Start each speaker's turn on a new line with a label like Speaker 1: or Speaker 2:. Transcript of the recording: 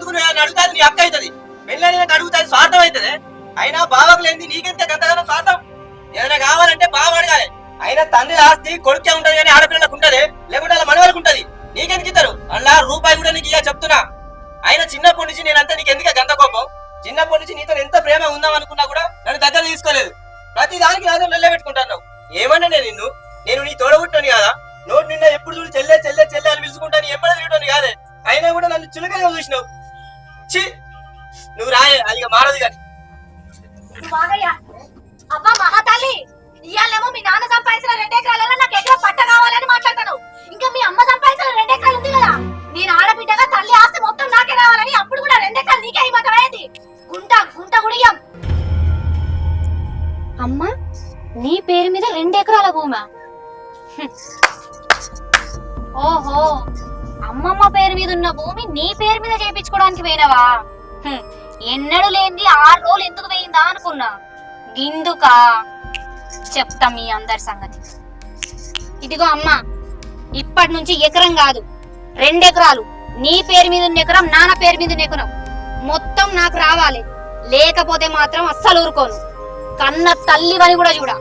Speaker 1: ఎందుకు అడుగుతాది నీ అక్క అవుతుంది. పెళ్ళని అడుగుతాది స్వార్థం అవుతుంది? అయినా బావకు లేని నీకెంత గంతగానో స్వార్థం? ఏదైనా కావాలంటే బావ అడగాలి. అయినా తండ్రి ఆస్తి కొడుకే ఉంటది కానీ ఆడపిల్లలకు ఉంటది? లేకుంటే అలా మనవలకు ఉంటది. నీకెందుకు ఇద్దరు? అలా రూపాయి కూడా నీకు ఇక చెప్తున్నా. అయినా చిన్నప్పటి నుంచి నేనంతా నీకు ఎందుకు గంత కోపం? చిన్నప్పటి నుంచి నీతో ఎంత ప్రేమ ఉందాం అనుకున్నా కూడా నన్ను దగ్గర తీసుకోలేదు. ప్రతి దానికి నాతో నిల్లబెట్టుకుంటాను ఏమన్నా నేను నిన్ను? నేను నీ తోడబుట్టాను కదా? నోటి నిన్న ఎప్పుడు చూడు చెల్లె చెల్లె చెల్లె అని పిలుచుకుంటాను ఎప్పుడు తిరగడం కాదే? అయినా కూడా నన్ను చులకగా చూసినావు. ఛీ! నువ్వు రాయ అది మారదు కానీ.
Speaker 2: అబ్బా మహాతల్లి ఇయ్యాలేమో మీ నాన్న సంపాదించిన రెండు ఎకరాలలో నాకు ఎక్కడ పట్ట కావాలని మాట్లాడతాను. ఇంకా మీ అమ్మ సంపాదించిన రెండు ఎకరాలు ఉంది కదా. నేను ఆడబిడ్డగా తల్లి ఆస్తి మొత్తం నాకే రావాలని అప్పుడు కూడా రెండు ఎకరాలు నీకే ఇవ్వటమేది గుంట గుంట గుడియం. అమ్మ
Speaker 3: నీ పేరు మీద రెండు ఎకరాల భూమా? ఓహో. అమ్మమ్మ పేరు మీద ఉన్న భూమి నీ పేరు మీద చేపించుకోవడానికి పోయినవా? ఎన్నడూ లేనిది ఆరు రోజులు ఎందుకు పోయిందా అనుకున్నా. గిందుకా? చెప్తా మీ అందరి సంగతి.
Speaker 2: ఇదిగో
Speaker 3: అమ్మ ఇప్పటి నుంచి ఎకరం కాదు రెండెకరాలు నీ పేరు మీద ఉన్న ఎకరం నాన్న పేరు మీద ఉన్న ఎకరం. మొత్తం నాకు
Speaker 2: రావాలి.
Speaker 3: లేకపోతే
Speaker 2: మాత్రం అస్సలు ఊరుకోను.
Speaker 3: కన్న తల్లివని కూడా చూడ.